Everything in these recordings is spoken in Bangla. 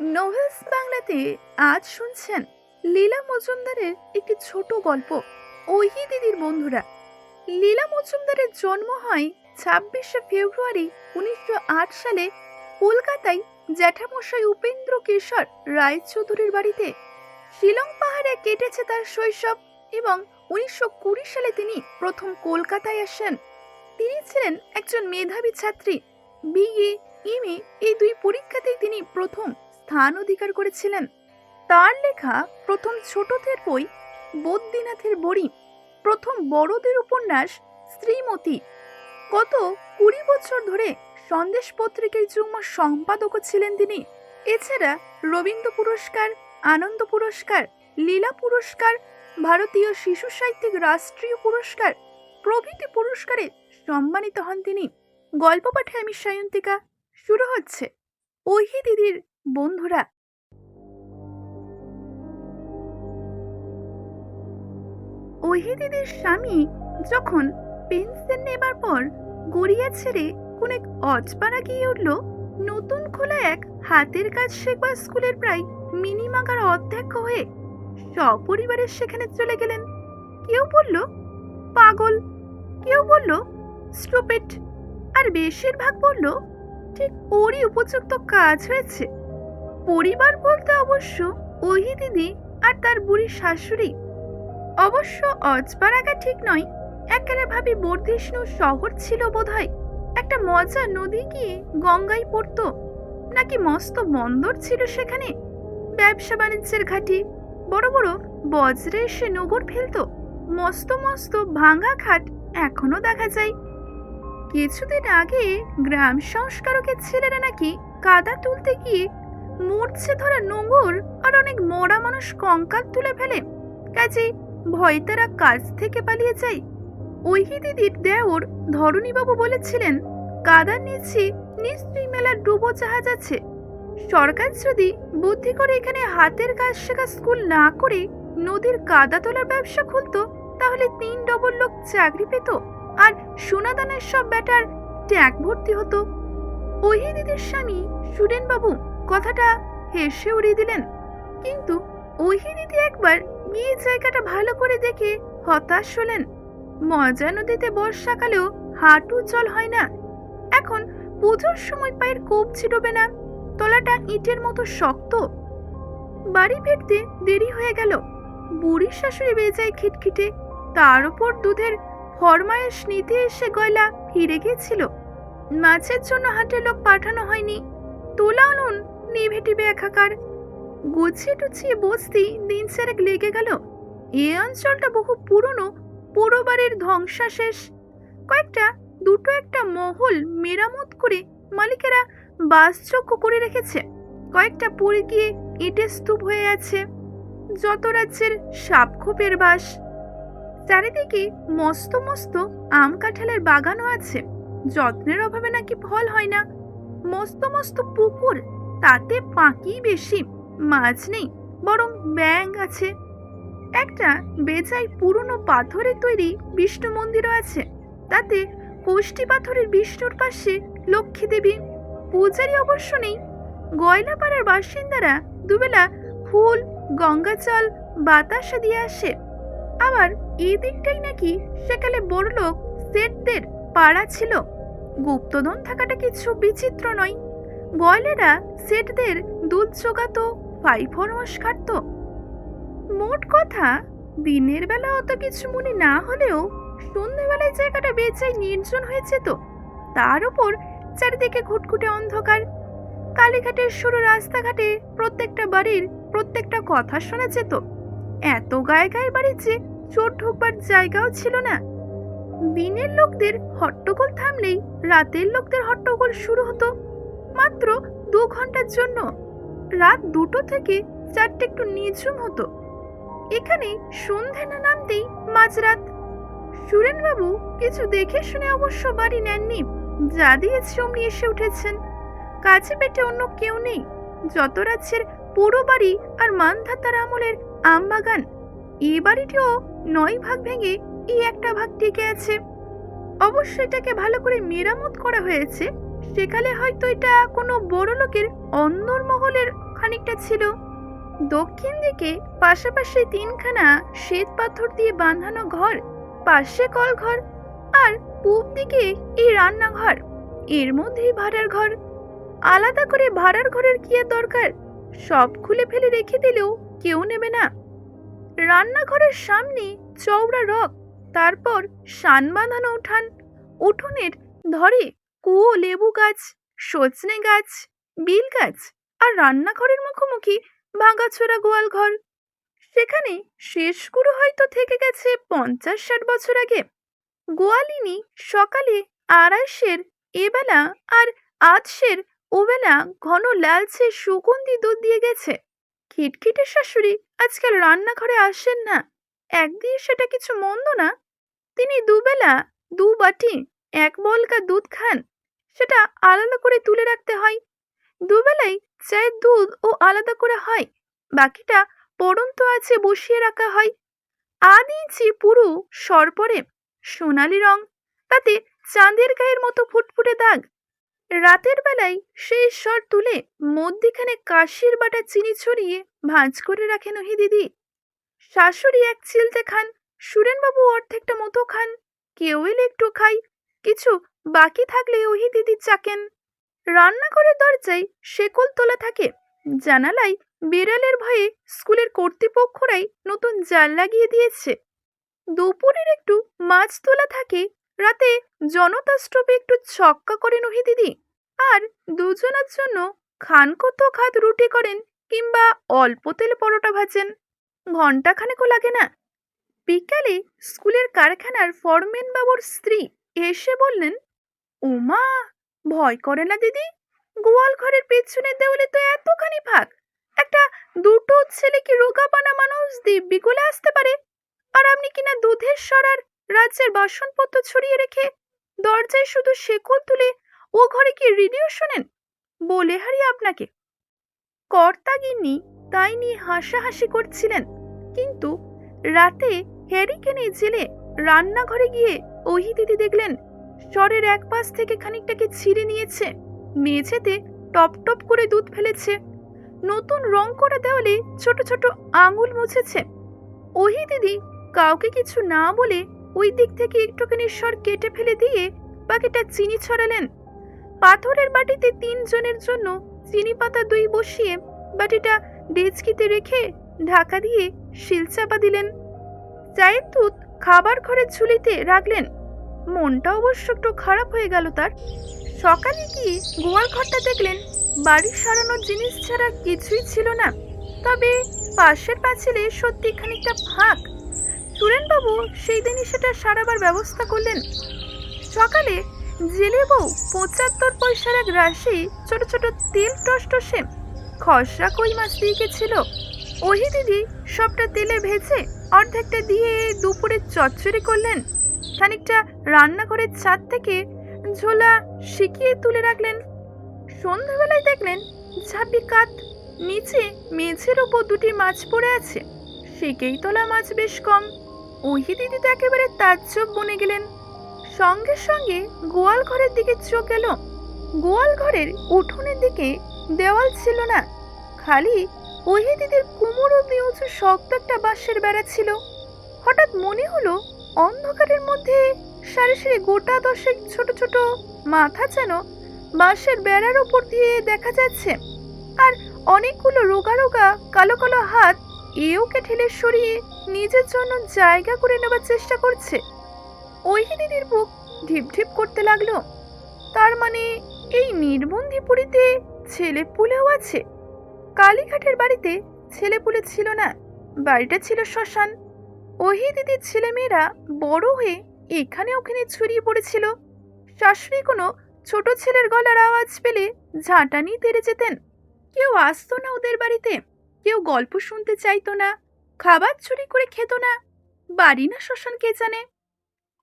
নোভেলস বাংলাতে আজ শুনছেন লীলা মজুমদারের একটি ছোট গল্প। ওহি দিদির বন্ধুরা, লীলা মজুমদারের জন্ম হয় ছাব্বিশে ফেব্রুয়ারি উনিশশো আট সালে কলকাতায় জ্যাঠামশাই উপেন্দ্র কিশোর রায়চৌধুরীর বাড়িতে। শিলং পাহাড়ে কেটেছে তার শৈশব এবং উনিশশো কুড়ি সালে তিনি প্রথম কলকাতায় আসেন। তিনি ছিলেন একজন মেধাবী ছাত্রী। বিএ এমএ এই দুই পরীক্ষাতেই তিনি প্রথম। স্থান অধিকার করেছিলেন। তার লেখা প্রথম ছোটদের বই বদ্রীনাথের বড়ি, প্রথম বড়দের উপন্যাস শ্রীমতী। গত কুড়ি বছর ধরে সন্দেশ পত্রিকায় যুগ্ম সম্পাদকও ছিলেন তিনি। এছাড়া রবীন্দ্র পুরস্কার, আনন্দ পুরস্কার, লীলা পুরস্কার, ভারতীয় শিশু সাহিত্যিক রাষ্ট্রীয় পুরস্কার, প্রভৃতি পুরস্কারে সম্মানিত হন তিনি। গল্প পাঠে আমি সায়ন্তিকা। শুরু হচ্ছে। ওহি দিদির বন্ধুরা ওহি স্বামী যখন পেনশন নেবার পর গড়িয়া ছেড়ে কোন এক অজপাড়া গিয়ে উঠল, নতুন খোলা এক হাতের কাজ শেখবার স্কুলের প্রায় মিনিমাগার অধ্যক্ষ হয়ে সপরিবারের সেখানে চলে গেলেন। কেউ বলল, পাগল। কেউ বলল, স্টুপিড। আর বেশিরভাগ বলল, ঠিক ওরই উপযুক্ত কাজ হয়েছে। পরিবার বলতে অবশ্য ওহি দিদি আর তার বুড়ি শাশুড়ি। অবশ্য অজপাড়াগা ঠিক নয় একেবারে ভাবি বর্ধিষ্ণু শহর ছিল বোধহয়। একটা মজা নদী গিয়ে গঙ্গায় পড়তো, নাকি মস্ত বন্দর ছিল সেখানে? ব্যবসা বাণিজ্যের ঘাটি, বড় বড় বজ্রে এসে নগর ফেলতো, মস্ত মস্ত ভাঙা খাট এখনও দেখা যায়। কিছুদিন আগে গ্রাম সংস্কারকের ছেলেরা নাকি কাদা তুলতে গিয়ে মরছে ধরা নোঙর আর অনেক মরা মানুষ কঙ্কাল তুলে ফেলে। কাজে ভয় তারা কাজ থেকে পালিয়ে যায়। ওইহি দিদির দেওর ধরণীবাবু বলেছিলেন কাদার নিচে নিশ্চয়ই মেলার ডুবো জাহাজ আছে। সরকার যদি বুদ্ধি করে এখানে হাতের কাজ শেখা স্কুল না করে নদীর কাদা তোলার ব্যবসা খুলতো, তাহলে তিন ডবল লোক চাকরি পেত আর সোনাদানের সব ব্যাটার ট্যাগ ভর্তি হতো। ওহি দিদির স্বামী সুরেন বাবু কথাটা হেসে উড়িয়ে দিলেন। কিন্তু দিদি একবার গিয়ে জায়গাটা ভালো করে দেখে হতাশ হলেন। মজা নদীতে বর্ষাকালেও হাঁটু জল হয় না। এখন পুজোর সময় পায়ের কবজি ডোবে না, তলাটা ইটের মতো শক্ত। বাড়ি ফিরতে দেরি হয়ে গেল। বুড়ির শাশুড়ি বেজায় খিটখিটে। তার উপর দুধের ফরমায়েশ নিতে এসে গয়লা ফিরে গিয়েছিল মাছের জন্য হাটে লোক পাঠানো হয়নি। তোলা নুন নিভে টিভে একাকার। গুছিয়ে টুছিয়ে বসতি দিন সেরেক লেগে গেল। এ অঞ্চলটা বহু পুরনো, পুরো বাড়ির ধ্বংসাশেষ। কয়েকটা, দুটো একটা মহল মেরামত করে মালিকেরা বাসযোগ্য করে রেখেছে। কয়েকটা পড়ে গিয়ে ইটের স্তূপ হয়ে আছে। যত রাজ্যের সাপখোপের বাস। চারিদিকে মস্ত মস্ত আম কাঁঠালের বাগানও আছে। যত্নের অভাবে নাকি ফল হয় না। মস্ত মস্ত পুকুর তাতে পাঁকি বেশি, মাছ নেই, বরং ব্যাং আছে। একটা বেজায় পুরনো পাথরে তৈরি বিষ্ণু মন্দিরও আছে। তাতে কোষ্টি পাথরের বিষ্ণুর পাশে লক্ষ্মী দেবী। পূজারি অবশ্য নেই। গয়লাপাড়ার বাসিন্দারা দুবেলা ফুল, গঙ্গাজল, বাতাসে দিয়ে আসে। আবার এই দিকটাই নাকি সেকালে বড়লোক সেটদের পাড়া ছিল। গুপ্তধন থাকাটা কিছু বিচিত্র নয়। গয়লেরা সেটদের দুধ জোগাতো ফাইফরমাস খাটত। মোট কথা, দিনের বেলা অত কিছু মনে না হলেও সন্ধ্যেবেলায় জায়গাটা বেচাই নির্জন হয়েছে তো। তার উপর চারিদিকে ঘুটঘুটে অন্ধকার। কালীঘাটের সরু রাস্তাঘাটে প্রত্যেকটা বাড়ির প্রত্যেকটা কথা শোনা যেত এত গায়ে গায়ে বাড়ি যে চোর ঢুকবার জায়গাও ছিল না। দিনের লোকদের হট্টগোল থামলেই রাতের লোকদের হট্টগোল শুরু হতো। মাত্র দু ঘণ্টার জন্য। রাত দুটো থেকে চারটে একটু নিঝুম হতো। এখানে সন্ধে না নামতেই মাঝরাত। সুরেনবাবু কিছু দেখে শুনে অবশ্য বাড়ি নেননি। যা দিয়েছে অমনি এসে উঠেছেন। কাছে পেটে অন্য কেউ নেই। যত রাজ্যের পুরো বাড়ি আর মানধাতার আমলের আম বাগান এই বাড়িটিও নয় ভাগ ভেঙে এই একটা ভাগ টিকে আছে। অবশ্য এটাকে ভালো করে মেরামত করা হয়েছে। সেকালে হয়তো এটা কোনো বড় লোকের অন্দরমহলের খানিকটা ছিল। দক্ষিণ দিকে পাশাপাশি তিনখানা শ্বেত পাথর দিয়ে বাঁধানো ঘর, পাশে কল ঘর আর পূব দিকে এই রান্নাঘর। এর মধ্যেই ভাড়ার ঘর। আলাদা করে ভাড়ার ঘরের কি আর দরকার? সব খুলে ফেলে রেখে দিলেও কেউ নেবে না। রান্নাঘরের সামনে চওড়া রক, তারপর শান বাঁধানো উঠান, উঠোনের ধরে কুয়ো লেবু গাছ, সজনে গাছ, বিল গাছ আর রান্নাঘরের মুখোমুখি ভাঙাচোরা গোয়াল ঘর। সেখানে শেষ গুরু হয়তো থেকে গেছে পঞ্চাশ ষাট বছর আগে। গোয়ালিনী সকালে আড়াইশের এবেলা আর আজশের ওবেলা ঘন লালচে সুগন্ধি দুধ দিয়ে গেছে। খিটখিটে শাশুড়ি আজকাল রান্নাঘরে আসেন না। একদিন সেটা কিছু মন্দ না। তিনি দুবেলা দু বাটি এক বলকা দুধ খান। সেটা আলাদা করে তুলে রাখতে হয়। দুবেলাই চায়ের দুধ ও আলাদা করে হয়। বাকিটা পড়ন্ত আছে বসিয়ে রাখা হয়। আদ ইঞ্চি পুরো সরপরে সোনালি রং, তাতে চাঁদের গায়ের মতো ফুটফুটে দাগ। রাতের বেলায় সেই স্বর তুলে মধ্যিখানে কাশির বাটা চিনি ছড়িয়ে ভাঁজ করে রাখেন ওহি দিদি। শাশুড়ি এক চিলতে খান, সুরেনবাবু অর্ধেকটা মতো খান, কেউ একটু খাই। কিছু বাকি থাকলে ওহি দিদি চাকেন। রান্নাঘরের দরজায় শেকল তোলা থাকে। জানালায় বিড়ালের ভয়ে স্কুলের কর্তৃপক্ষরাই নতুন জাল লাগিয়ে দিয়েছে। দুপুরের একটু মাছ তোলা থাকে, রাতে জনতা স্টোভে একটু ছক্কা করেন ওহি দিদি। আর দুজনের জন্য খান কত খাত রুটি করেন কিংবা অল্প তেল পরোটা ভাজেন। ঘণ্টাখানেকও লাগে না। বিকালে স্কুলের কারখানার ফরমেন বাবুর স্ত্রী এসে বললেন ওমা ভয় করে না দিদি? গোয়াল ঘরের পেছনের দেওয়ালে তো এতখানি ফাঁক। একটা দুটো ছেলে কি রোগাপানা মানুষ দিব্যি গলে আসতে পারে? আর আপনি কিনা দুধের সরার রাজ্যের বাসনপত্র ছড়িয়ে রেখে দরজায় শুধু শেকল তুলে ও ঘরে কি রেডিও শোনেন? বলে হারি আপনাকে। কর্তাগিন্নি তাই নিয়ে হাসাহাসি করছিলেন। কিন্তু রাতে হ্যারিকেনে জেলে রান্নাঘরে গিয়ে ওহি দিদি দেখলেন, স্বরের এক পাশ থেকে খানিকটাকে ছিঁড়ে নিয়েছে। মেঝেতে টপ টপ করে দুধ ফেলেছে। নতুন রং করা দেওয়ালে ছোট ছোট আঙুল মুছেছে। ওহি দিদি কাউকে কিছু না বলে ওই দিক থেকে একটুখানি স্বর কেটে ফেলে দিয়ে বাকিটা চিনি ছড়ালেন। পাথরের বাটিতে তিনজনের জন্য চিনি পাতা দই বসিয়ে বাটিটা ডেচকিতে রেখে ঢাকা দিয়ে শিলচাপা দিলেন। চায়ের দুধ খাবার ঘরের ঝুলিতে রাখলেন। মনটা অবশ্য একটু খারাপ হয়ে গেল তার। সকালে গিয়ে গোয়াল ঘরটা দেখলেন? বাড়ি সারানোর জিনিস ছাড়া কিছুই ছিল না। তবে পাশের পাঁচিলে সত্যি খানিকটা ফাঁক। সুরেনবাবু সেই দিনই সেটা সারাবার ব্যবস্থা করলেন। সকালে জেলে বউ পঁচাত্তর পয়সার এক রাশি ছোট ছোট তেল টস্ট টসটসে খসড়া কই মাছ দিয়ে গেছিল। ওহি দিদি সবটা তেলে ভেজে অর্ধেকটা দিয়ে দুপুরে চচ্চড়ি করলেন। খানিকটা রান্নাঘরের ছাদ থেকে ঝোলা শিখিয়ে তুলে রাখলেন। সন্ধ্যাবেলায় দেখলেন ঝাঁপি কাত নিচে মেঝের ওপর দুটি মাছ পড়ে আছে। সেকেই তোলা মাছ বেশ কম। ওহি দিদি তো একেবারে তাজ্জব বনে গেলেন। সঙ্গে সঙ্গে গোয়াল ঘরের দিকে চোখ গেল গোয়াল ঘরের উঠোনের দিকে দেওয়াল ছিল না। খালি ওহি দিদির কুমোর অব্দি উঁচু শক্ত একটা বাঁশের বেড়া ছিল। হঠাৎ মনে হলো অন্ধকারের মধ্যে সারি সারি গোটা দশেক ছোট ছোট মাথা যেন বাঁশের বেড়ার উপর দিয়ে দেখা যাচ্ছে। আর অনেকগুলো রোগা রোগা কালো কালো হাত এওকে ঠেলে সরিয়ে নিজের জন্য জায়গা করে নেবার চেষ্টা করছে। ওই দিদির বুক ঢিপ ঢিপ করতে লাগল। তার মানে এই নির্বন্ধিপুরীতে ছেলে পুলেও আছে? কালীঘাটের বাড়িতে ছেলে পুলে ছিল না, বাড়িটা ছিল শ্মশান। ওহি দিদির ছেলেমেয়েরা বড় হয়ে এখানে ওখানে ছড়িয়ে পড়েছিল। শাশুড়ি কোনো ছোট ছেলের গলার আওয়াজ পেলে ঝাঁটানি তেড়ে যেতেন। কেউ আসতো না ওদের বাড়িতে, কেউ গল্প শুনতে চাইতো না, খাবার চুরি করে খেত না, বাড়ি না শ্মশান কে জানে?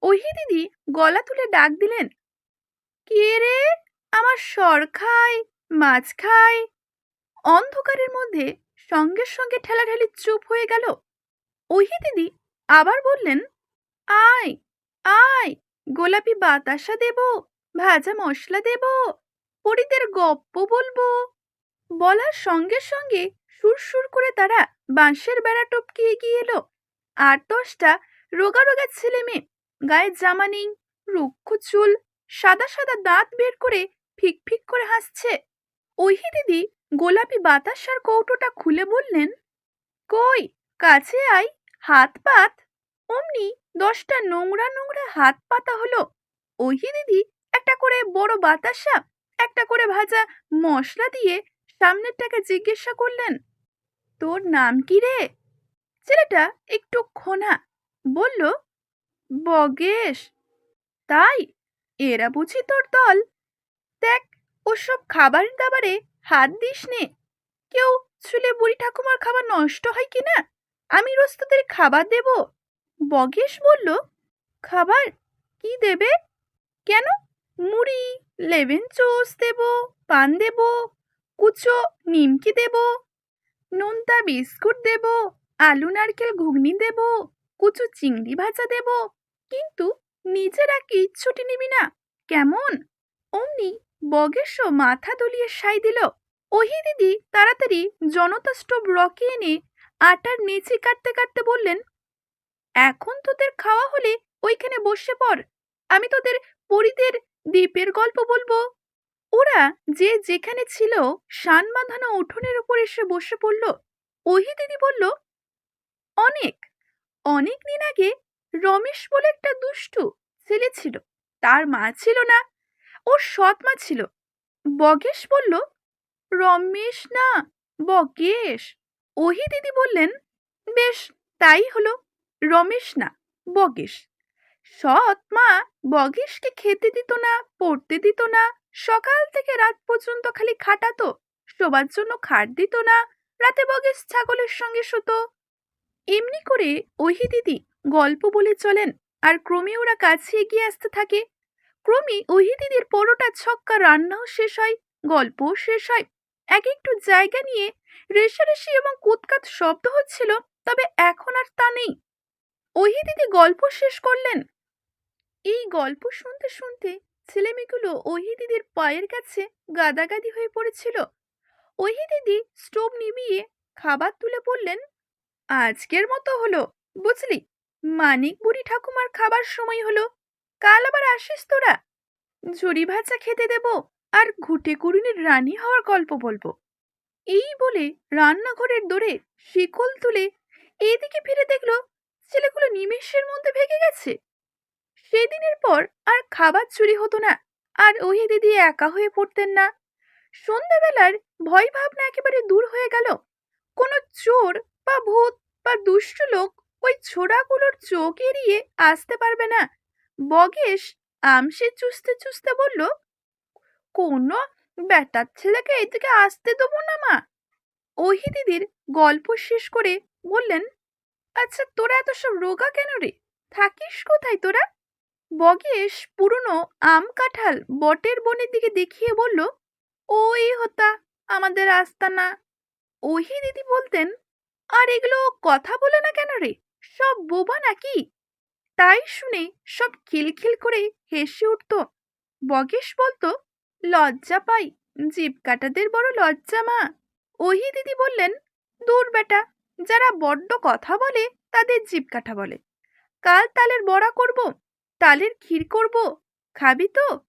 ওহি দিদি গলা তুলে ডাক দিলেন, কে রে? আমার সর খায় মাছ খায় অন্ধকারের মধ্যে সঙ্গে সঙ্গে ঠেলাঠেলি চুপ হয়ে গেল। ওহি দিদি আবার বললেন, আয় আয়, গোলাপি বাতাসা দেব, ভাজা মশলা দেব পরিদের গপ্প বলব। বলার সঙ্গে সঙ্গে সুরসুর করে তারা বাঁশের বেড়া টপকে এগিয়ে এলো। আর দশটা রোগা রোগা ছেলে মেয়ে, গায়ে জামা নেই, রুক্ষ চুল, সাদা সাদা দাঁত বের করে ফিক ফিক করে হাসছে। ওহি দিদি গোলাপি বাতাসার কৌটোটা খুলে বললেন, কই, কাছে আই হাত পাত, অমনি দশটা নোংরা নোংরা হাত পাতা হলো। ওহি দিদি, একটা করে বড় বাতাসা, একটা করে ভাজা মশলা দিয়ে সামনেরটাকে জিজ্ঞাসা করলেন, তোর নাম কি রে? ছেলেটা একটু খোনা বলল, বগেশ। তাই? এরা বুঝি তোর দল। দেখ, ওসব খাবার দাবারে হাত দিস নে কেউ ছুলে বুড়ি ঠাকুমার খাবার নষ্ট হয় কি না আমি রোজ খাবার দেব? বগেশ বলল, খাবার কি দেবে? কেন? মুড়ি, লেবেন চোস দেব, পান দেব, কুচো, নিমকি দেব, নোনতা বিস্কুট দেব, আলু, নারকেল ঘুগনি দেব, কুচো চিংড়ি ভাজা দেব। কিন্তু নিজেরা কিচ্ছুটি নিবি না, কেমন? অমনি বগেশও মাথা দলিয়ে সাই দিল, ওহি দিদি, তাড়াতাড়ি জনতা স্টোভ রকে এনে আটার নেচি কাটতে কাটতে বললেন, এখন তোদের খাওয়া হলে ওইখানে বসে পড়। আমি তোদের পরিদের দ্বীপের গল্প বলব। ওরা যে যেখানে ছিল শান বাঁধানো উঠোনের উপর এসে বসে পড়ল। ওহি দিদি বলল, অনেক। অনেক দিন আগে রমেশ বলে একটা দুষ্টু ছেলে ছিল। তার মা ছিল না, ওর সৎ মা ছিল। বগেশ বলল, রমেশ না, বগেশ। ওহি দিদি বললেন, বেশ, তাই হলো। রমেশ না বগেশ সৎ মা বগেশকে খেতে দিত না, পড়তে দিত না, সকাল থেকে রাত পর্যন্ত খালি খাটাতো, শোবার জন্য খাট দিত না, রাতে বগেশ ছাগলের সঙ্গে শুতো। এমনি করে ওহি দিদি গল্প বলে চলেন, আর ক্রমে ওরা কাছে এগিয়ে আসতে থাকে। ক্রমে ওহি দিদির পরোটা, ছক্কা রান্নাও শেষ হয়, গল্পও শেষ হয় এক একটু জায়গা নিয়ে রেশারেশি এবং কুৎকাত শব্দ হচ্ছিল, তবে এখন আর তা নেই। ওহি দিদি গল্প শেষ করলেন। এই গল্প শুনতে শুনতে ছেলেমেয়েগুলো ওহি দিদির পায়ের কাছে গাদাগাদি হয়ে পড়েছিল। ওহি দিদি স্টোভ নিভিয়ে খাবার তুলে বললেন, আজকের মতো হলো, বুঝলি? মানিক বুড়ি ঠাকুমার খাবার সময় হলো। কাল আবার আসিস তোরা। ঝুড়ি ভাজা খেতে দেব আর ঘুটে কুড়ুনির রানী হওয়ার গল্প বলব। এই বলে রান্নাঘরের দোরে শিকল তুলে এইদিকে ফিরে দেখল ছেলেগুলো নিমেষের মধ্যে ভেঙে গেছে। সেদিনের পর আর খাবার চুরি হতো না, আর ওহি দিদি একা হয়ে পড়তেন না। সন্ধ্যাবেলার ভয় ভাবনা একেবারে দূর হয়ে গেল। কোনো চোর বা ভূত বা দুষ্ট লোক ওই ছোড়াগুলোর চোখ এড়িয়ে আসতে পারবে না। বগেশ আমসে চুষতে চুষতে বলল কোনো বেটার ছেলেকে এদিকে আসতে দেবো না, মা। ওহি দিদির গল্প শেষ করে বললেন আচ্ছা তোরা এত সব রোগা কেন রে? থাকিস কোথায় তোরা? বগেশ পুরনো আম কাঁঠাল বটের বনের দিকে দেখিয়ে বলল ওই হতা আমাদের আস্তানা ওহি দিদি বলতেন, আর এগুলো কথা বলে না কেন রে? সব বোবা নাকি? তাই শুনে সব খিলখিল করে হেসে উঠত। বগেশ বলতো লজ্জা পাই। জিভ কাটাদের বড় লজ্জা, মা। ওহি দিদি বললেন, দূর বেটা, যারা বড্ড কথা বলে, তাদের জিভ কাটা বলে। কাল তালের বড়া করব, তালের ক্ষীর করব, খাবি তো?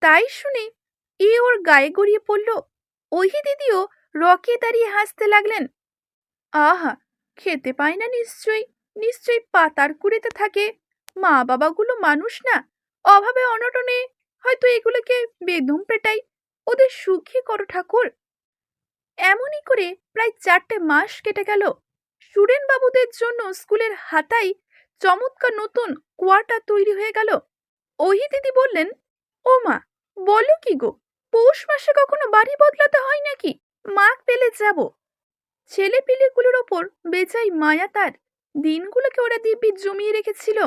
তাই শুনে এ ওর গায়ে গড়িয়ে পড়ল। ওহি দিদিও রকে দাঁড়িয়ে হাসতে লাগলেন। আহা, খেতে পায় না নিশ্চয়ই নিশ্চয়ই পাতার কুড়িতে থাকে। মা বাবাগুলো মানুষ না, অভাবে অনটনে হয়তো এগুলোকে বেদম পেটাই। ওদের সুখী করো ঠাকুর। এমনই করে প্রায় চারটে মাস কেটে গেল। বাবুদের জন্য স্কুলের হাতায় চমৎকার নতুন কোয়ার্টার তৈরি হয়ে গেল। ওহি দিদি বললেন, ও মা, বলো কি গো, পৌষ মাসে কখনো বাড়ি বদলাতে হয় নাকি? মাঘ পেলে যাব। ছেলে পিলেগুলোর ওপর বেচাই মায়া তার। দিনগুলোকে ওরা দিব্যি জমিয়ে রেখেছিল।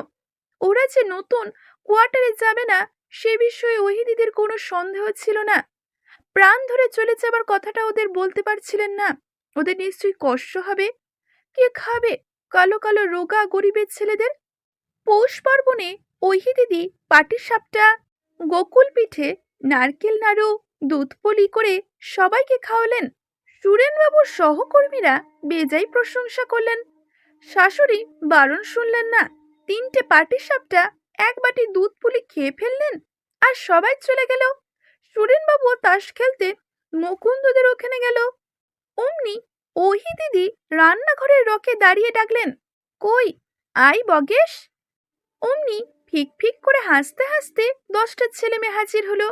ওরা যে নতুন কোয়ার্টারে যাবে না সে বিষয়ে ওহিদিদের কোনো সন্দেহ ছিল না। প্রাণ ধরে চলে যাবার কথাটা ওদের বলতে পারছিলেন না। ওদের নিশ্চয়ই কষ্ট হবে। কে খাবে? কালো কালো রোগা গরিবের ছেলেদের? পৌষ পার্বণে ওহি দিদি পাটিসাপটা, গোকুল পিঠে নারকেল নাড়ু, দুধ পলি করে সবাইকে খাওয়ালেন। সুরেনবাবুর সহকর্মীরা বেজাই প্রশংসা করলেন। শাশুড়ি বারণ শুনলেন না। তিনটে পাটিসাপটা এক বাটি দুধ পুলি খেয়ে ফেললেন আর সবাই চলে গেল। সুরেনবাবু তাস খেলতে মুকুন্দদের ওখানে গেল। অমনি ওহি দিদি রান্নাঘরের রকে দাঁড়িয়ে ডাকলেন, কই, আই বগেশ? অমনি ফিক ফিক করে হাসতে হাসতে দশটা ছেলে মেয়ে হাজির হলো।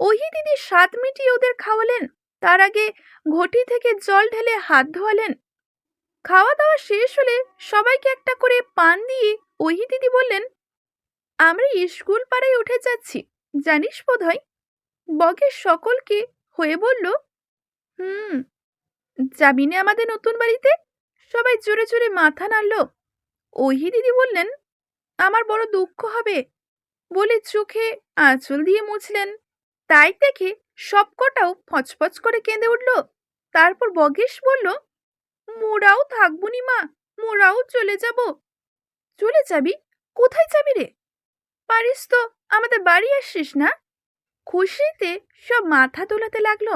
ওহি দিদি স্বাদ মিটিয়ে ওদের খাওয়ালেন, তার আগে ঘটি থেকে জল ঢেলে হাত ধোয়ালেন। খাওয়া দাওয়া শেষ হলে সবাইকে একটা করে পান দিয়ে ওহি দিদি বললেন আমরা স্কুল পাড়ায় উঠে যাচ্ছি। জানিস বোধহয়? বগের সকলকে হয়ে বলল, হুম, যাবি না আমাদের নতুন বাড়িতে? সবাই জোরে জোরে মাথা নাড়ল। ওহি দিদি বললেন, আমার বড় দুঃখ হবে। বলে চোখে আঁচল দিয়ে মুছলেন। তাই দেখে সবকটাও ফচফচ করে কেঁদে উঠল। তারপর বগেশ বলল, মোরাও থাকবনি মা, মোরাও চলে যাব। চলে যাবি? কোথায় যাবি রে? পারিস তো আমাদের বাড়ি আসিস না? খুশিতে সব মাথা তোলাতে লাগল।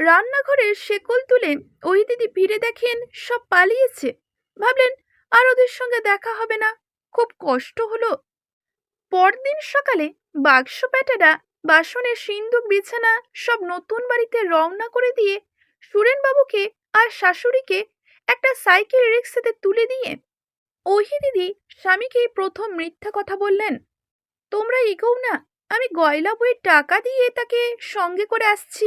রান্নাঘরের শেকল তুলে ওই দিদি ফিরে দেখেন সব পালিয়েছে। ভাবলেন আর ওদের সঙ্গে দেখা হবে না, খুব কষ্ট হলো। পরদিন সকালে বাক্স প্যাটারা বাসনের সিন্দুক, বিছানা সব নতুন বাড়িতে রওনা করে দিয়ে সুরেনবাবুকে আর শাশুড়িকে একটা সাইকেল রিক্সাতে তুলে দিয়ে ওহি দিদি স্বামীকে প্রথম মিথ্যা কথা বললেন। তোমরা এগোও না, আমি গয়লা বইয়ের টাকা দিয়ে তাকে সঙ্গে করে আসছি।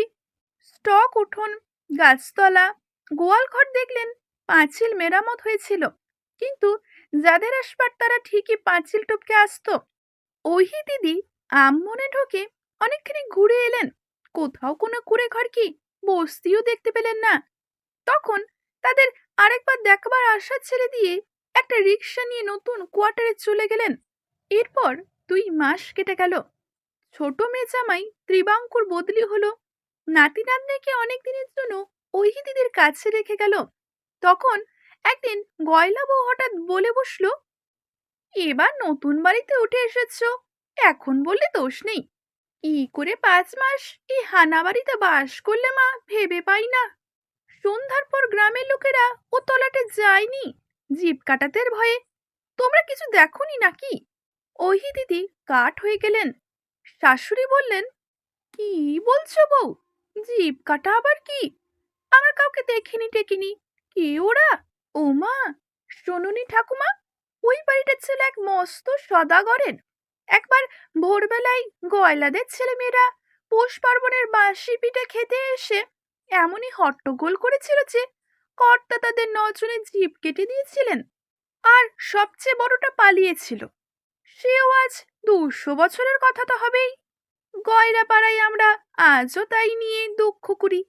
স্টক উঠোন, গাছতলা, গোয়ালঘর দেখলেন পাঁচিল মেরামত হয়েছিল, কিন্তু যাদের আসবার তারা ঠিকই পাঁচিল টপকে আসতো। ওহি দিদি আম্মনে ঢোকে, অনেকখানি ঘুরে এলেন, কোথাও কোনো কুড়ে ঘর কি বস্তিও দেখতে পেলেন না। তখন তাদের আরেকবার দেখবার আশা ছেড়ে দিয়ে একটা রিক্সা নিয়ে নতুন কোয়ার্টারে চলে গেলেন। এরপর দুই মাস কেটে গেল। ছোট মেয়ে জামাই ত্রিবাঙ্কুর বদলি হলো। নাতি নাতনিকে অনেক দিনের জন্য ওহি দিদির কাছে রেখে গেল। তখন একদিন গয়লা বউ হঠাৎ বলে বসল, এবার নতুন বাড়িতে উঠে এসেছ, এখন বললে দোষ নেই। কি করে পাঁচ মাস এই হানা বাড়িতে বাস করলে মা ভেবে পাই না। সন্ধ্যার পর গ্রামের লোকেরা ও তলাটে যায়নি। জিপ কাটাতের ভয়ে। তোমরা কিছু দেখোনি নাকি? ওহি দিদি কাঠ হয়ে গেলেন। শাশুড়ি বললেন, কি বলছো বউ? জিপ কাটা আবার কি? আমরা কাউকে দেখিনি, টেকিনি। কে ওরা? ও মা শোনুনি ঠাকুমা? ওই বাড়িটার ছেলে এক মস্ত সদা সদাগরের একবার ভোরবেলায় গয়লাদের ছেলেমেয়েরা পৌষ পার্বণের বাসি পিঠে খেতে এসে এমনই হট্টগোল করেছিল যে, কর্তা তাদের নজনে জিভ কেটে দিয়েছিলেন। আর সবচেয়ে বড়টা পালিয়েছিল। সেও আজ দুশো বছরের কথা তো হবেই। গয়রা পাড়ায় আমরা আজও তাই নিয়ে দুঃখ করি।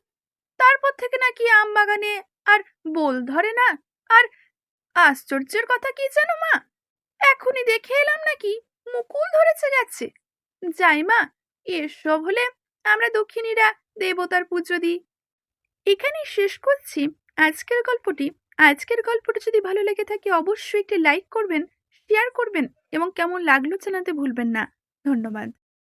তারপর থেকে নাকি আম বাগানে আর বোল ধরে না, আর আশ্চর্যের কথা কি জানো মা? এখনই দেখে এলাম নাকি মুকুল ধরেছে গেছে। যাই মা, এসব হলে আমরা দক্ষিণীরা দেবতার পুজো দিই। এখানেই শেষ করছি। আজকের গল্পটি। আজকের গল্পটি যদি ভালো লেগে থাকে অবশ্যই একটি লাইক করবেন। শেয়ার করবেন এবং কেমন লাগল জানাতে ভুলবেন না। ধন্যবাদ।